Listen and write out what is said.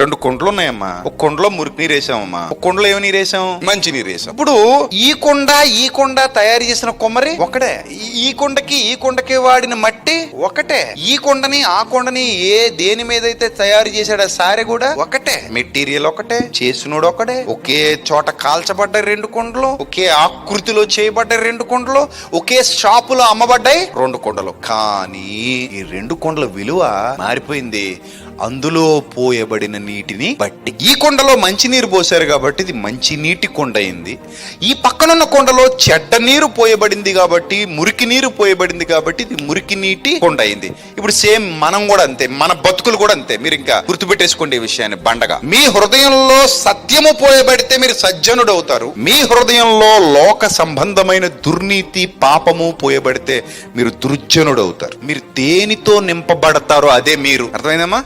రెండు కుండలు ఉన్నాయమ్మా. ఒక కుండలో మురికి నీరు వేసామమ్మా. ఒక కుండలో ఏమి నీరు వేసాం? మంచి నీరు వేసాం. ఇప్పుడు ఈ కుండ ఈ కుండ తయారు చేసిన కొమ్మరి ఒకటే. ఈ- ఈ కుండకి ఈ కుండకి వాడిన మట్టి ఒకటే. ఈ కుండని ఆ కుండని ఏ దేని మీద అయితే తయారు చేశాడో సారె కూడా ఒకటే. మెటీరియల్ ఒకటే చేసినోడు ఒకటే. ఒకే చోట కాల్చబడ్డ రెండు కుండలు ఒకే ఆకృతిలో చేయబడ్డ రెండు కుండలు ఒకే షాపులో అమ్మబడ్డాయి రెండు కుండలు. కానీ ఈ రెండు కుండల విలువ మారిపోయింది. అందులో పోయబడిన నీటిని బట్టి. ఈ కొండలో మంచినీరు పోశారు కాబట్టి ఇది మంచి నీటి కొండ అయింది. ఈ పక్కనున్న కొండలో చెడ్డ నీరు పోయబడింది కాబట్టి మురికి నీరు పోయబడింది కాబట్టి ఇది మురికి నీటి కొండ అయింది. ఇప్పుడు సేమ్ మనం కూడా అంతే మన బతుకులు కూడా అంతే. మీరు ఇంకా గుర్తుపెట్టేసుకోండి ఈ విషయాన్ని బండగా. మీ హృదయంలో సత్యము పోయబడితే మీరు సజ్జనుడు అవుతారు మీ హృదయంలో లోక సంబంధమైన దుర్నీతి పాపము పోయబడితే మీరు దుర్జనుడు అవుతారు మీరు దేనితో నింపబడతారో అదే మీరు. అర్థమైందమ్మా?